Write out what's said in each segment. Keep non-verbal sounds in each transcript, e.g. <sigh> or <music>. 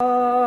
भाव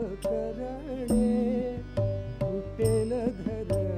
रणेल धर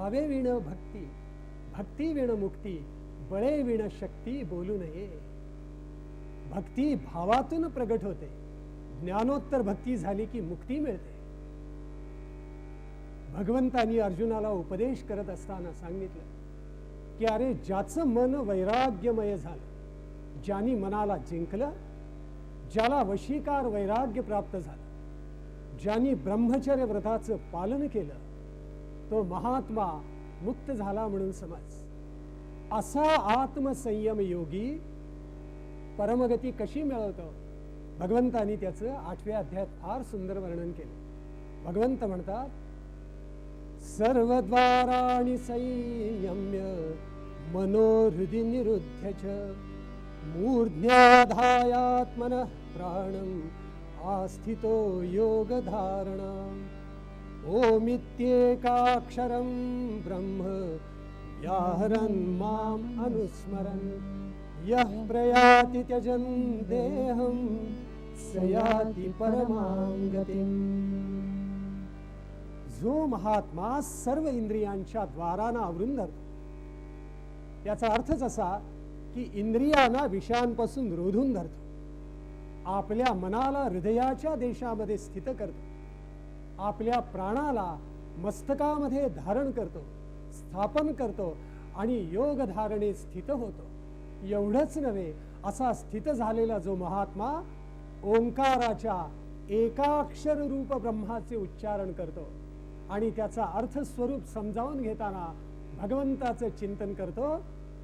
भावे विण भक्ती भक्ती विण मुक्ती बळे विण शक्ती बोलू नये. भक्ती भावातून प्रगट होते. ज्ञानोत्तर भक्ती झाली की मुक्ती मिळते. भगवंतानी अर्जुनाला उपदेश करत असताना सांगितलं की अरे ज्याचं मन वैराग्यमय झालं ज्यानी मनाला जिंकलं ज्याला वशीकार वैराग्य प्राप्त झालं ज्यांनी ब्रह्मचर्य व्रताचं पालन केलं तो महात्मा मुक्त झाला म्हणून समज. असा आत्मसंयम योगी परमगती कशी मिळवतो? भगवंतानी त्याचं आठव्या अध्यायात फार सुंदर वर्णन केलं. भगवंत म्हणतात सर्वद्वाराणि संयम्य मनोहृदी निरुद्ध च प्राणम आस्थितो आस्थितो योगधारणा। ओमित्येकाक्षरं ब्रह्म व्याहरन् माम् अनुस्मरन्। यः प्रयाति त्यजन् देहं स याति परमां जो महात्मा सर्व इंद्रियांच्या द्वारांना आवरून धरतो याचा अर्थच असा की इंद्रियांना विषयांपासून रोधून धरतो आपल्या मनाला हृदयाच्या देशामध्ये स्थित करतो आपल्या प्राणाला मस्तकामध्ये धारण करतो स्थापन करतो आणि योग धारणे स्थित होतो. एवढंच नव्हे असा स्थित झालेला जो महात्मा ओंकाराच्या एकाक्षर रूप ब्रह्माचे उच्चारण करतो आणि त्याचा अर्थ स्वरूप समजावून घेताना भगवंताचं चिंतन करतो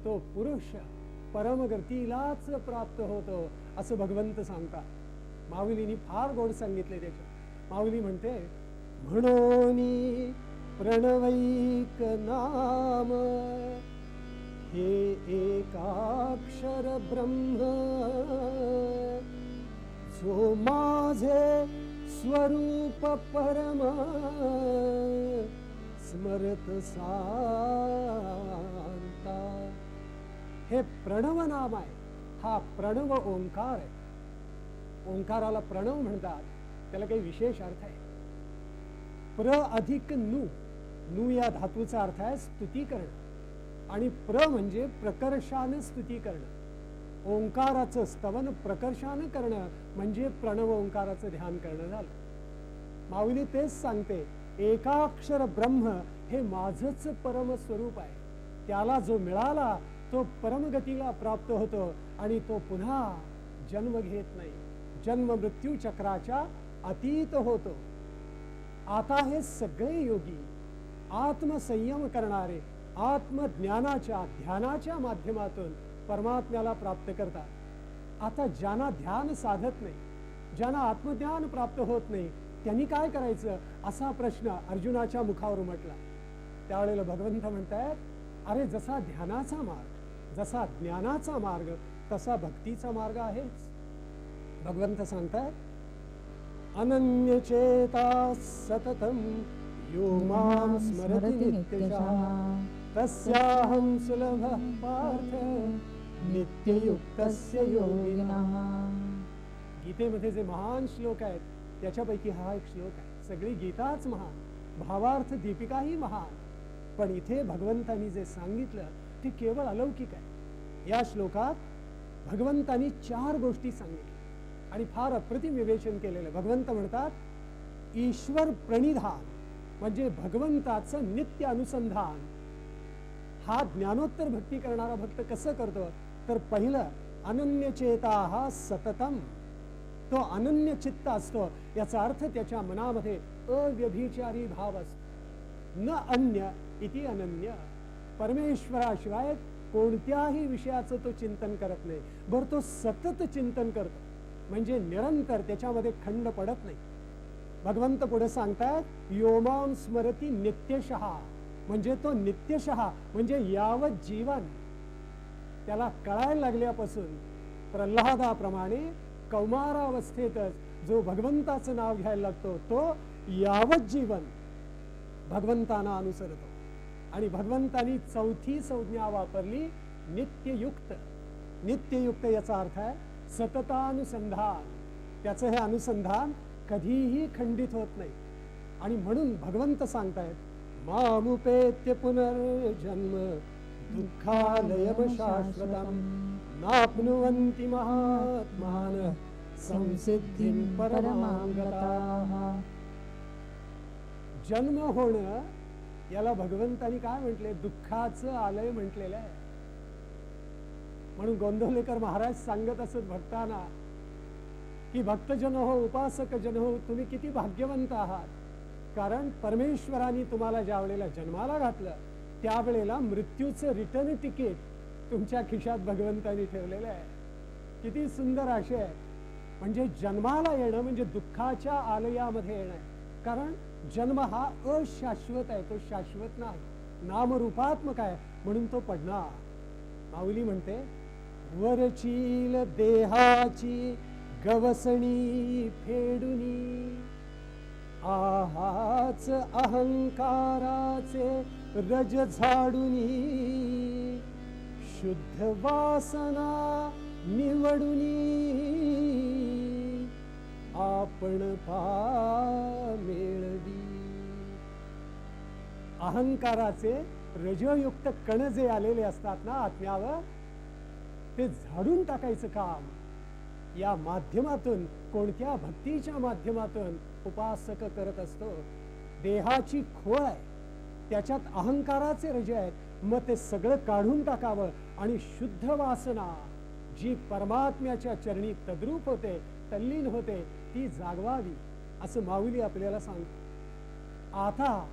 तो पुरुष परमगतीलाच प्राप्त होतो असं भगवंत सांगतात. माऊलीनी फार गोड सांगितले त्याच्या माऊली म्हणते म्हणून प्रणवैक नाम. हे एकाक्षर ब्रह्म. जो माझे स्वरूप परम. स्मरत सांता हे प्रणव नाम आहे. हा प्रणव ओंकार आहे. ओंकाराला प्रणव म्हणतात. त्याला काही विशेष अर्थ आहे. प्र अधिक नु. नु या धातूचा अर्थ आहे स्तुती करणं आणि प्र म्हणजे प्रकर्षानं स्तुती करणं ओंकाराचं स्तवन प्रकर्षानं करणं म्हणजे प्रणव ओंकाराचं ध्यान करणं झालं. माऊली तेच सांगते एकाक्षर ब्रह्म हे माझंच परम स्वरूप आहे. त्याला जो मिळाला तो परमगतीला प्राप्त होतो आणि तो पुन्हा जन्म घेत नाही. जन्म मृत्यू चक्राच्या अतीत होतो. आता हे सगळे योगी आत्मसंयम करणारे आत्मज्ञानाच्या ध्यानाच्या माध्यमातून परमात्म्याला प्राप्त करतात. आता ज्यांना ध्यान साधत नाही ज्यांना आत्मज्ञान प्राप्त होत नाही त्यांनी काय करायचं? असा प्रश्न अर्जुनाच्या मुखावर उमटला. त्यावेळेला भगवंत म्हणतायत अरे जसा ध्यानाचा मार्ग जसा ज्ञानाचा मार्ग तसा भक्तीचा मार्ग आहेच. भगवंत सांगतायत अनन्यचेता सततम यो मां स्मरति नित्यशः। तस्याहं सुलभः पार्थ नित्ययुक्तस्य योगिनः। गीतेमध्ये जे महान श्लोक आहेत त्याच्यापैकी हा एक श्लोक आहे. सगळी गीताच महान भावार्थ दीपिकाही महान. पण इथे भगवंतांनी जे सांगितलं ते केवळ अलौकिक आहे. या श्लोकात भगवंतांनी चार गोष्टी सांगितल्या. आणि फार अप्रतिम विवेचन केलेलं. भगवंत म्हणतात ईश्वर प्रणिधान म्हणजे भगवंताचं नित्य अनुसंधान. हा ज्ञानोत्तर भक्ती करणारा भक्त कसं करतो? तर पहिलं अनन्य चेता हा सततम. तो अनन्य चित्त असतो. याचा अर्थ त्याच्या मनामध्ये अव्यभिचारी भाव असतो. न अन्य इति अनन्य. परमेश्वराशिवाय कोणत्याही विषयाचं तो चिंतन करत नाही. बरं तो सतत चिंतन करतो. म्हणजे निरंतर त्याच्यामध्ये खंड पडत नाही. भगवंत पुढे सांगतात योमाम स्मरती नित्यशहा म्हणजे तो नित्यशहा म्हणजे यावत जीवन. त्याला कळायला लागल्यापासून प्रल्हादाप्रमाणे कौमारावस्थेतच जो भगवंताचं नाव घ्यायला लागतो तो यावत जीवन भगवंताना अनुसरतो. आणि भगवंतानी चौथी संज्ञा वापरली नित्ययुक्त. नित्ययुक्त याचा अर्थ आहे सततानुसंधान. त्याचं हे अनुसंधान कधीही खंडित होत नाही. आणि म्हणून भगवंत सांगतायत मामुपेत्य पुनर्जन्म दुःखालयम शाश्वतम नाप्नुवन्ति महात्मान संसिद्धिं परमांगताः जन्म होणं याला भगवंतानी काय म्हटले? दुःखाचं आलय म्हटलेलं आहे. म्हणून गोंधवलेकर महाराज सांगत असत भक्तांना की भक्तजन हो उपासक जन हो तुम्ही किती भाग्यवंत आहात. कारण परमेश्वराने तुम्हाला ज्या वेळेला जन्माला घातलं त्यावेळेला मृत्यूचं रिटर्न तिकीट तुमच्या खिशात भगवंतानी ठेवलेलं आहे. किती सुंदर आशय आहे. म्हणजे जन्माला येणं म्हणजे दुःखाच्या आलयामध्ये येणं कारण जन्म हा अशाश्वत आहे तो शाश्वत नाही. नामरूपात्मक आहे म्हणून तो पडणार. माऊली म्हणते वरचील देहाची गवसणी फेडुनी. आहाच अहंकाराचे रज झाडुनी. शुद्ध वासना निवडुनी. आपण पा मेळवी. अहंकाराचे रजयुक्त कण जे आलेले असतात ना आत्म्यावर ते झाडून टाकायचं काम. या माध्यमातून कोणत्या भक्तीच्या माध्यमातून उपासक करत असतो? देहाची खोळ आहे. त्याच्यात अहंकाराचे रजे आहेत. मग ते सगळं काढून टाकावं आणि शुद्ध वासना जी परमात्म्याच्या चरणी तद्रूप होते तल्लीन होते ती जागवावी असं माऊली आपल्याला सांग आता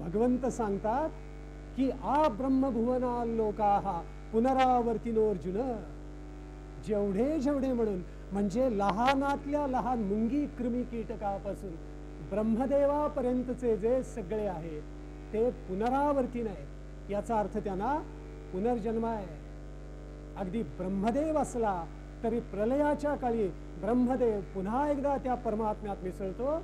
भगवंत सांगतात की आ ब्रह्मभुवना लोका पुनरावर्तीनो अर्जुन. जेवढे जेवढे म्हणून म्हणजे लहानातल्या लहान मुंगी कृमी कीटकापासून ब्रह्मदेवापर्यंतचे जे सगळे आहेत ते पुनरावर्तीन आहे. याचा अर्थ त्यांना पुनर्जन्म आहे. अगदी ब्रह्मदेव असला तरी प्रलयाच्या काळी ब्रह्मदेव पुन्हा एकदा त्या परमात्म्यात मिसळतो.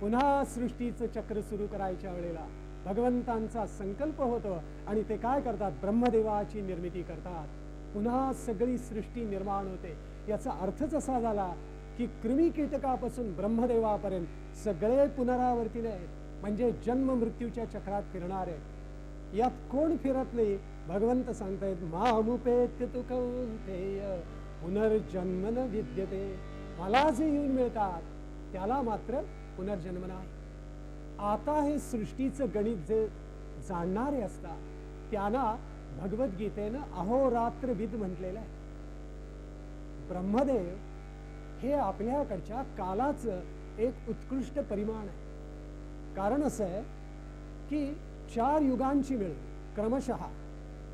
पुन्हा सृष्टीचं चक्र सुरू करायच्या वेळेला. भगवंतांचा संकल्प होतो आणि ते काय करतात? ब्रह्मदेवाची निर्मिती करतात. पुन्हा सगळी सृष्टी निर्माण होते. याचा अर्थच असा झाला की कृमी कीटकापासून ब्रह्मदेवापर्यंत सगळे पुनरावर्तीने आहेत. म्हणजे जन्म मृत्यूच्या चक्रात फिरणार आहेत. यात कोण फिरत नाही? भगवंत सांगतायत मामुपेत्य तु कौंतेय पुनर्जन्मन विद्यते. मला जे येऊन मिळतात त्याला मात्र पुनर्जन्म नाही. आता हे सृष्टीचं गणित जे जाणणारे असतात त्यांना भगवद्गीतेनं अहोरात्रविद म्हटलेलं आहे. ब्रह्मदेव हे आपल्याकडच्या कालाचं एक उत्कृष्ट परिमाण आहे. कारण असं आहे की चार युगांची मिळून क्रमशः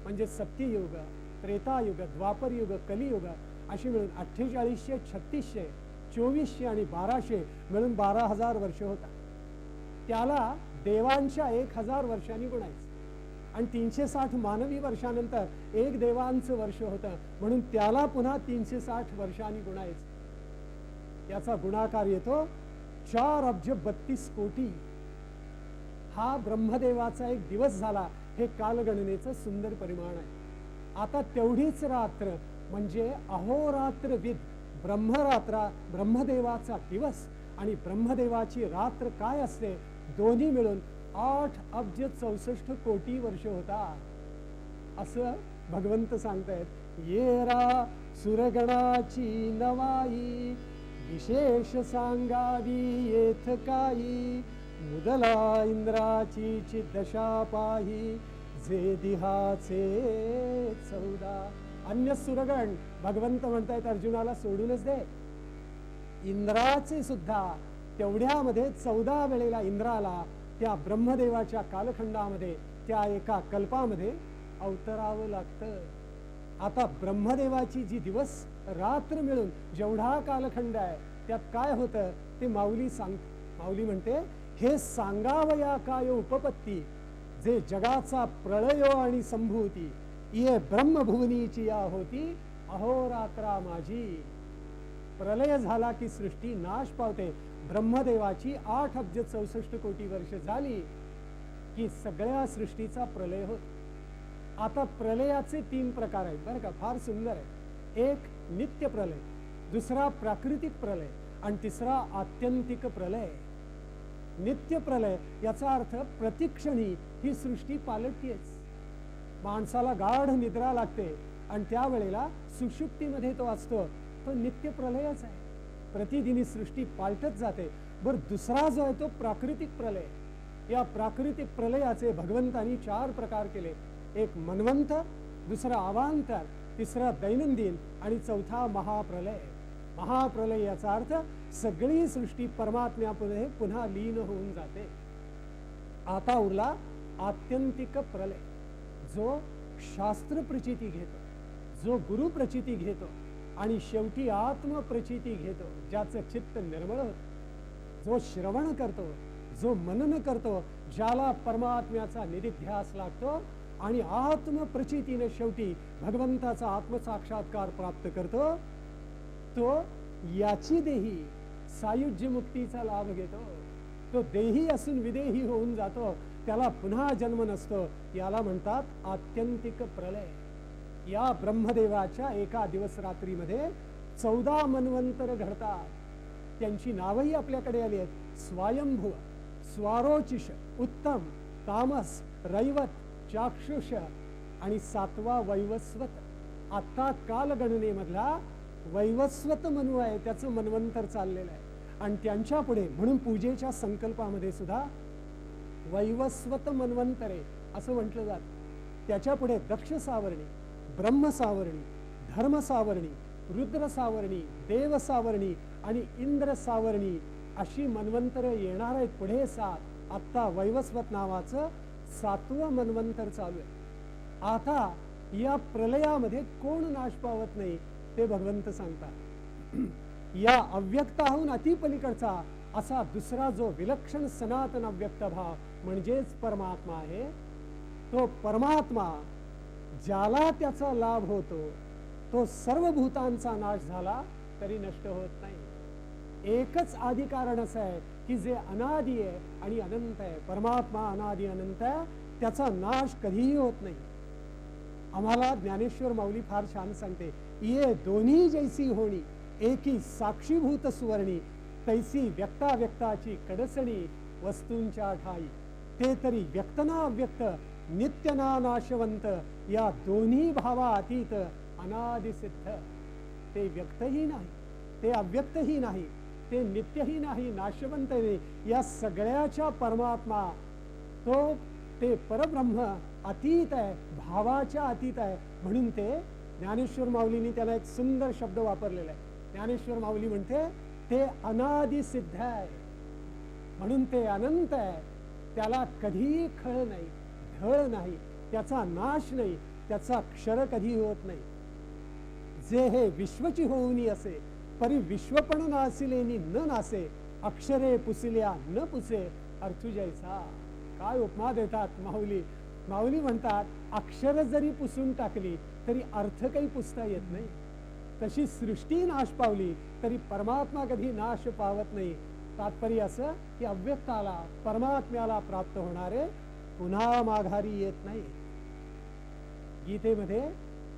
म्हणजे सत्ययुग त्रेतायुग द्वापरयुग कलियुग अशी मिळून अठ्ठेचाळीसशे छत्तीसशे चोवीसशे आणि बाराशे मिळून बारा हजार वर्ष होतात. त्याला देवांच्या एक हजार वर्षांनी गुणायचं. आणि तीनशे साठ मानवी वर्षानंतर एक देवांचं वर्ष होतं. म्हणून त्याला पुन्हा तीनशे साठ वर्षांनी गुणायचं. याचा गुणाकार येतो चार अब्ज बत्तीस कोटी. हा ब्रह्मदेवाचा एक दिवस झाला. हे कालगणनेचं सुंदर परिमाण आहे. आता तेवढीच रात्र म्हणजे अहोरात्र विद ब्रह्मरात्रा ब्रह्मदेवाचा दिवस. आणि ब्रह्मदेवाची रात्र काय असते? दोन्ही मिळून आठ अब्ज चौसष्ट कोटी वर्ष होता. असं भगवंत सांगतायत येरा सुरगणाची नवाई विशेष सांगावी येथ काही मुदला इंद्राची चिदशा पाही जे दिहाचे चौदा. अन्य सुरगण भगवंत म्हणतायत अर्जुनाला सोडूनच दे. इंद्राचे सुद्धा तेवढ्यामध्ये चौदा वेळेला इंद्राला त्या ब्रह्मदेवाच्या कालखंडामध्ये त्या एका कल्पामध्ये अवतरावं लागतं. आता ब्रह्मदेवाची जी दिवस रात्र मिळून जेवढा कालखंड आहे त्यात काय होतं ते माऊली सांग माऊली म्हणते हे सांगावया काय उपपत्ती? जे जगाचा प्रळय आणि संभूती ये ब्रह्मभुवनीची या होती अहोरात्रा माझी. प्रलय झाला की सृष्टी नाश पावते ब्रह्मदेवाची आठ अब्ज चौसष्ट कोटी वर्ष झाली की सगळ्या सृष्टीचा प्रलय होत. आता प्रलयाचे तीन प्रकार आहेत बरं का फार सुंदर आहे. एक नित्य प्रलय दुसरा प्राकृतिक प्रलय आणि तिसरा आत्यंतिक प्रलय. नित्य प्रलय याचा अर्थ प्रतिक्षणी ही सृष्टी पालटतेच. माणसाला गाढ निद्रा लागते आणि त्यावेळेला सुषुप्तीमध्ये तो असतो. तो नित्य प्रलयच आहे. प्रतिदिनी सृष्टी पालटत जाते. बर दुसरा जो आहे तो प्राकृतिक प्रलय. या प्राकृतिक प्रलयाचे भगवंतांनी चार प्रकार केले. एक मनवंत दुसरा अवांतर तिसरा दैनंदिन आणि चौथा महाप्रलय. महाप्रलय याचा अर्थ सगळी सृष्टी परमात्म्यापुढे पुन्हा लीन होऊन जाते. आता उरला आत्यंतिक प्रलय. जो शास्त्र प्रचिती घेतो जो गुरु प्रचिती घेतो आणि शेवटी आत्मप्रचिती घेतो ज्याचं चित्त निर्मळ होत. जो श्रवण करतो जो मनन करतो ज्याला परमात्म्याचा निधिध्यास लागतो आणि आत्मप्रचितीने शेवटी भगवंताचा आत्मसाक्षात्कार प्राप्त करतो तो याची देही सायुज्य मुक्तीचा लाभ घेतो. तो देही असून विदेही होऊन जातो त्याला पुन्हा जन्म नसतो याला म्हणतात आत्यंतिक प्रलय. या ब्रह्मदेवाच्या एका दिवस रात्रीमध्ये चौदा मनवंतर घडतात. त्यांची नावही आपल्याकडे आली आहेत. स्वयंभुव स्वारोचिष उत्तम तामस रैवत चाक्षुष आणि सातवा वैवस्वत. आता कालगणनेमधला वैवस्वत मनू आहे. त्याचं मनवंतर चाललेलं आहे. आणि त्यांच्या पुढे म्हणून पूजेच्या संकल्पामध्ये सुद्धा वैवस्वत मनवंतरे असं म्हटलं जात. त्याच्या पुढे दक्ष सावरणी ब्रह्मसावरणी धर्मसावरणी रुद्रसावरणी देवसावरणी रुद्र सावरणी आणि इंद्र सावरणी अशी मन्वंतर येणार आहेत. पुढे सात आत्ता वैवस्वत नावाचं सातवं मन्वंतर चालू आहे. आता या प्रलयामध्ये कोण नाश पावत नाही ते भगवंत सांगतात. <clears throat> या अव्यक्ताहून अतिपलीकडचा असा दुसरा जो विलक्षण सनातन अव्यक्त भाव म्हणजेच परमात्मा आहे तो परमात्मा ज्याला त्याचा लाभ होतो तो सर्व भूतांचा नाश झाला तरी नष्ट होत नाही. एकच आधी कारण असं आहे की जे अनादी आहे आणि अनंत आहे. परमात्मा अनादी अनंत आहे त्याचा नाश कधीही होत नाही. आम्हाला ज्ञानेश्वर माऊली फार छान सांगते ये दोन्ही जैसी होणी एकी साक्षीभूत सुवर्णी तैसी व्यक्ता व्यक्ताची कडसणी वस्तूंच्या ठाई. ते तरी व्यक्त नित्यना नाशवंत या दोन्ही भावा अतीत अनादिसिद्ध. ते व्यक्तही नाही ते अव्यक्तही नाही ते नित्यही नाही नाशवंत नाही. या सगळ्याच्या परमात्मा तो ते परब्रह्म अतीत आहे भावाच्या अतीत आहे. म्हणून ते ज्ञानेश्वर माऊलींनी त्याला एक सुंदर शब्द वापरलेला आहे. ज्ञानेश्वर माऊली म्हणते ते अनादिसिद्ध आहे. म्हणून ते अनंत आहे. त्याला कधीही खळ नाही. ढळ नाही त्याचा नाश नाही त्याचा क्षर कधी होत नाही. जे हे विश्वची होऊनी असे परी विश्वपण नासिलेनी न नासे अक्षरे पुसिल्या न पुसे अर्थु काय उपमा देतात माऊली? माऊली म्हणतात अक्षर जरी पुसून टाकली तरी अर्थ काही पुसता येत नाही. तशी सृष्टी नाश पावली तरी परमात्मा कधी नाश पावत नाही. तात्पर्य असं की अव्यक्ताला परमात्म्याला प्राप्त होणारे पुन्हा माघारी येत नाही. गीतेमध्ये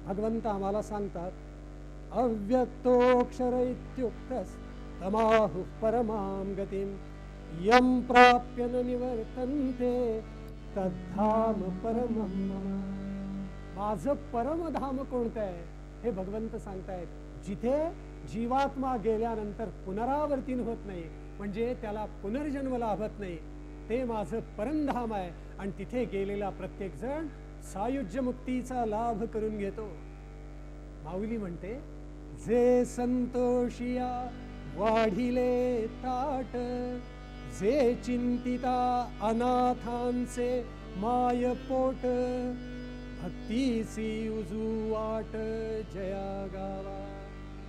भगवंत आम्हाला सांगतात अव्यक्तोक्षर इत्युक्तस तमाहु परमां गतीम यम प्राप्य न निवर्तन्ते तद्धाम परम मम। माझं परमधाम कोणतं आहे हे भगवंत सांगतायत. जिथे जीवात्मा गेल्यानंतर पुनरावर्तीन होत नाही म्हणजे त्याला पुनर्जन्म लाभत नाही ते माझं परमधाम आहे. आणि तिथे गेलेला प्रत्येक जण सायुज्य मुक्तीचा लाभ करून घेतो. माऊली म्हणते जे संतोषिया वाढिले ताट जे चिंतिता अनाथांचे माय पोट भक्तीसी उजू वाट जया गावा.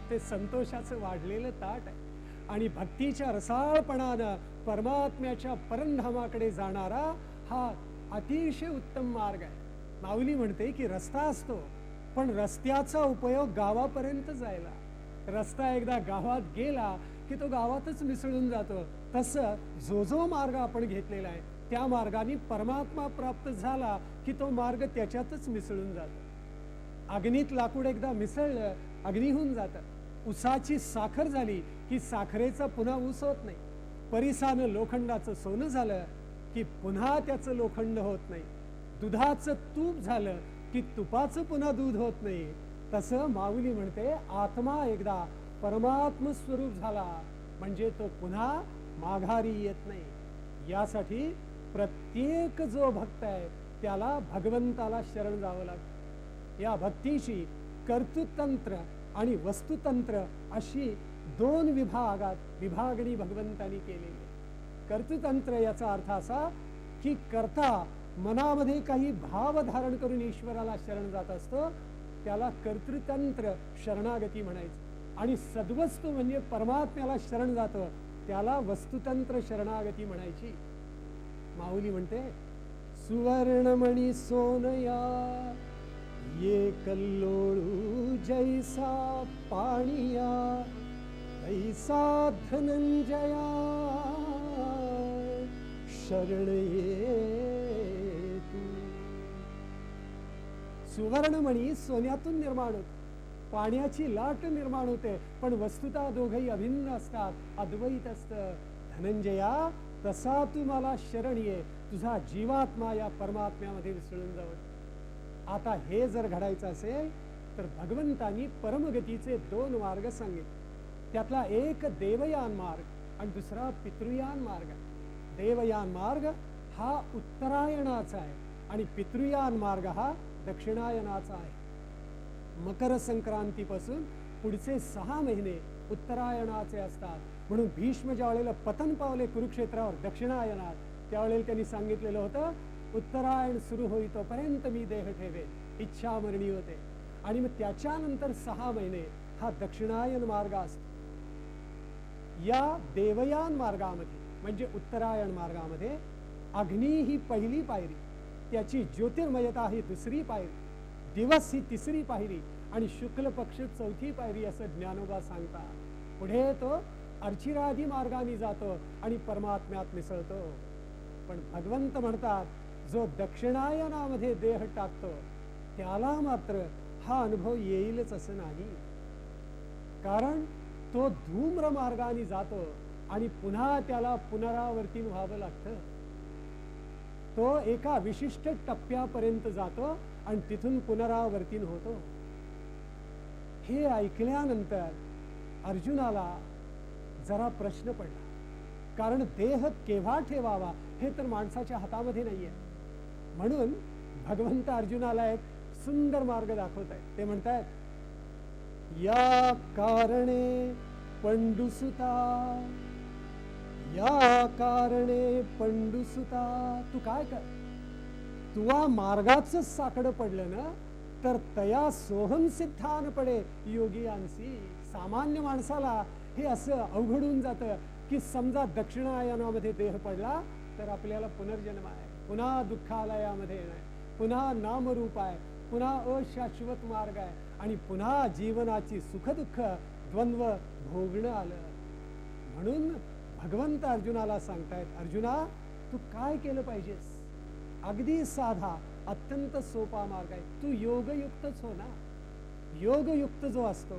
ते संतोषाचं वाढलेलं ताट आहे. आणि भक्तीच्या रसाळपणानं परमात्म्याच्या परंधामाकडे जाणारा हा अतिशय उत्तम मार्ग आहे. माऊली म्हणते की रस्ता असतो पण रस्त्याचा उपयोग गावापर्यंत जायला. रस्ता एकदा गावात गेला की तो गावातच मिसळून जातो. तसं जो जो मार्ग आपण घेतलेला आहे त्या मार्गाने परमात्मा प्राप्त झाला की तो मार्ग त्याच्यातच मिसळून जातो. अग्नीत लाकूड एकदा मिसळलं अग्नी होऊन जातं. उसाची साखर झाली की साखरेचा पुन्हा ऊस होत नाही. परिसानं लोखंडाचं सोनं झालं की पुन्हा त्याचं लोखंड होत नाही. दुधाचं तूप झालं की तुपाचं पुन्हा दूध होत नाही. तसं माऊली म्हणते आत्मा एकदा परमात्म स्वरूप झाला म्हणजे तो पुन्हा माघारी येत नाही. यासाठी प्रत्येक जो भक्त आहे त्याला भगवंताला शरण जावं लागतं. या भक्तीशी कर्तृतंत्र आणि वस्तुतंत्र अशी दोन विभागात विभागणी भगवंतानी केलेली कर्तृतंत्र याचा अर्थ असा की कर्ता मनामध्ये काही भाव धारण करून ईश्वराला शरण जात असतो त्याला कर्तृतंत्र शरणागती म्हणायचं. आणि सद्वस्तू म्हणजे परमात्म्याला शरण जातं त्याला वस्तुतंत्र शरणागती म्हणायची. माऊली म्हणते सुवर्णमणी सोनया ये कल्लोळू जैसा पाणिया ऐसा धनंजया शरण ये तू. सुवर्णमणी सोन्यातून निर्माण होते. पाण्याची लाट निर्माण होते पण वस्तुता दोघही अभिन्न असतात. अद्वैत असतं धनंजया तसा तू मला शरण ये. तुझा जीवात्मा या परमात्म्यामध्ये विसळून जावं. आता हे जर घडायचं असेल तर भगवंतानी परमगतीचे दोन मार्ग सांगितले. त्यातला एक देवयान मार्ग आणि दुसरा पितृयान मार्ग. आहे देवयान मार्ग हा उत्तरायणाचा आहे आणि पितृयान मार्ग हा दक्षिणायनाचा आहे. मकर संक्रांतीपासून पुढचे सहा महिने उत्तरायणाचे असतात. म्हणून भीष्म ज्या वेळेला पतन पावले कुरुक्षेत्रावर दक्षिणायनात त्यावेळेला त्यांनी सांगितलेलं होतं उत्तरायण सुरू होई तोपर्यंत मी देह ठेवे इच्छा मरणी होते. आणि मग त्याच्यानंतर सहा महिने हा दक्षिणायन मार्ग असतो. या देवयान मार्गामध्ये म्हणजे उत्तरायण मार्गामध्ये अग्नी ही पहिली पायरी त्याची ज्योतिर्मयता ही दुसरी पायरी दिवस ही तिसरी पायरी आणि शुक्ल पक्ष चौथी पायरी असं ज्ञानोबा सांगतात. पुढे तो अर्चिराधी मार्गाने जातो आणि परमात्म्यात मिसळतो. पण भगवंत म्हणतात जो दक्षिणायनामध्ये देह टाकतो त्याला मात्र हा अनुभव येईलच असं नाही. कारण तो धूम्र मार्गाने जातो आणि पुन्हा त्याला पुनरावर्तीन व्हावं लागतं. तो एका विशिष्ट टप्प्यापर्यंत जातो आणि तिथून पुनरावर्तीन होतो. हे ऐकल्यानंतर अर्जुनाला जरा प्रश्न पडला. कारण देह केव्हा ठेवावा हे तर माणसाच्या हातामध्ये नाहीये. म्हणून भगवंत अर्जुनाला एक सुंदर मार्ग दाखवत आहेत ते म्हणतायत या कारणे पंडुसुता या कारणे पंडुसुता तू काय कर? तुवा मार्गाच साकडं पडलं ना तर तया सोहम सिद्धान पडे. योगी सामान्य माणसाला हे असं अवघडून जातं की समजा दक्षिणायनामध्ये देह पडला तर आपल्याला पुनर्जन्म आहे. पुन्हा दुःखालयामध्ये येणार पुन्हा नामरूप आहे. पुन्हा अशाश्वत मार्ग आहे. आणि पुन्हा जीवनाची सुखदुःख द्वंद्व भोगणं आलं. म्हणून भगवंत अर्जुनाला सांगतायत अर्जुना तू काय केलं पाहिजेस? अगदी साधा अत्यंत सोपा मार्ग आहे. तू योगयुक्तच हो ना? योगयुक्त जो असतो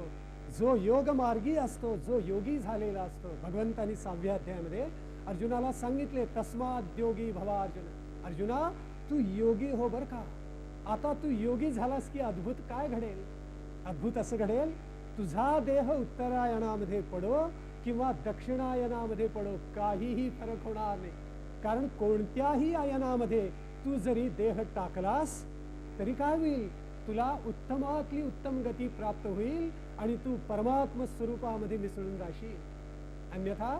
जो योग मार्गी असतो जो योगी झालेला असतो. भगवंतानी सहाव्या अध्यायामध्ये अर्जुनाला सांगितले तस्मात योगी भवा अर्जुन. अर्जुना तू योगी हो बर का? आता तू योगी झालास की अद्भुत काय घडेल? अद्भुत असं घडेल तुझा देह उत्तरायणामध्ये पडो किंवा दक्षिणायनामध्ये पडो काहीही फरक होणार नाही. कारण कोणत्याही आयनामध्ये तू जरी देह टाकलास तरी काय होईल? तुला उत्तमातली उत्तम गती प्राप्त होईल आणि तू परमात्म स्वरूपामध्ये मिसळून जाशील. अन्यथा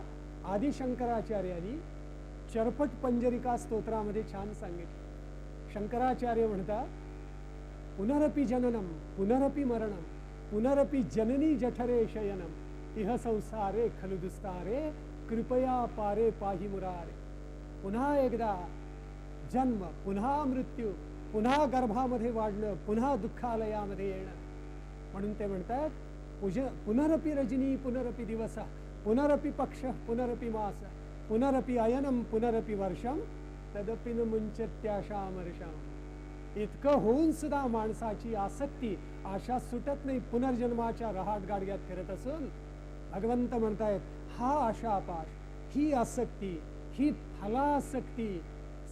आदिशंकराचार्यांनी चरपट पंजरिका स्तोत्रामध्ये छान सांगितले. शंकराचार्य म्हणतात पुनरपि जननम पुनरपि मरणम पुनरपि जननी जठरे शयनम. इह संसारे खलु दुस्तारे कृपया पारे पाही मुरारे। पुन्हा एकदा जन्म पुन्हा मृत्यू पुन्हा गर्भामध्ये वाढणं पुन्हा दुःखालयामध्ये येणं. म्हणून ते म्हणतात पुज पुनरपि रजनी पुनरपि दिवस पुनरपि पक्ष पुनरपि मास पुनरपि अयनम पुनरपि वर्षम तदपि न मुंचत्याशामर्षम इतकं होऊन सुद्धा माणसाची आसक्ती आशा सुटत नाही पुनर्जन्माच्या रहाट गाडग्यात फिरत असून भगवंत म्हणतायत हा आशापाश ही आसक्ती ही फलासक्ती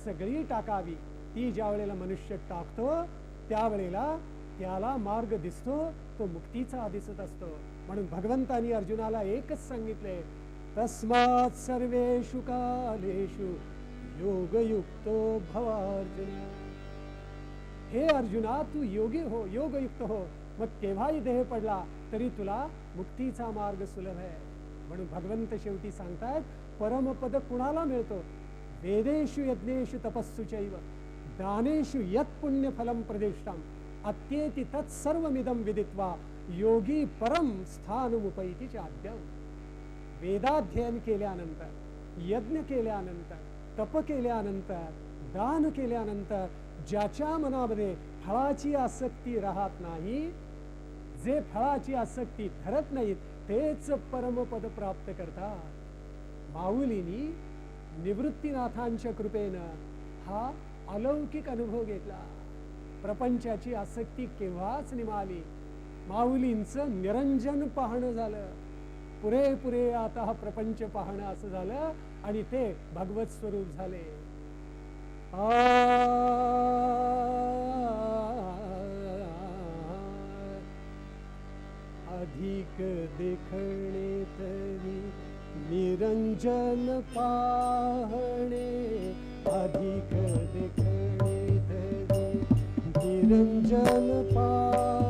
सगळी टाकावी. ती ज्या वेळेला मनुष्य टाकतो त्यावेळेला त्याला मार्ग दिसतो तो मुक्तीचा दिसत असतो. म्हणून भगवंतानी अर्जुनाला एकच सांगितले तस्मात सर्वेषु कालेषु योगयुक्त भवार्जुन. हे अर्जुना तू योगी हो योगयुक्त हो. मग केव्हाही देह पडला तरी तुला मुक्तीचा मार्ग सुलभ आहे. म्हणून भगवंत शेवटी सांगतायत परमपद कुणाला मिळतो? वेदेषु यज्ञेषु तपस्सु चैव दानेषु यत् पुण्य फलम प्रदिष्टम अत्येति तत्सर्वमिदं विदित्वा योगी परम स्थानमुपैति चाद्यम। वेदाध्ययन केल्यानंतर यज्ञ केल्यानंतर तप केल्यानंतर दान केल्यानंतर ज्याच्या मनामध्ये फळाची आसक्ती राहत नाही जे फळाची आसक्ती धरत नाहीत तेच परमपद प्राप्त करतात. माऊलीनी निवृत्तीनाथांच्या कृपेनं हा अलौकिक अनुभव घेतला. प्रपंचाची आसक्ती केव्हाच निमाली? माऊलींचं निरंजन पाहणं झालं. पुरे पुरे आता हा प्रपंच पाहणं असं झालं आणि ते भगवत स्वरूप झाले. अधिक देखणे तरी निरंजन पाहणे अधिक देखणे तरी निरंजन पाहणे.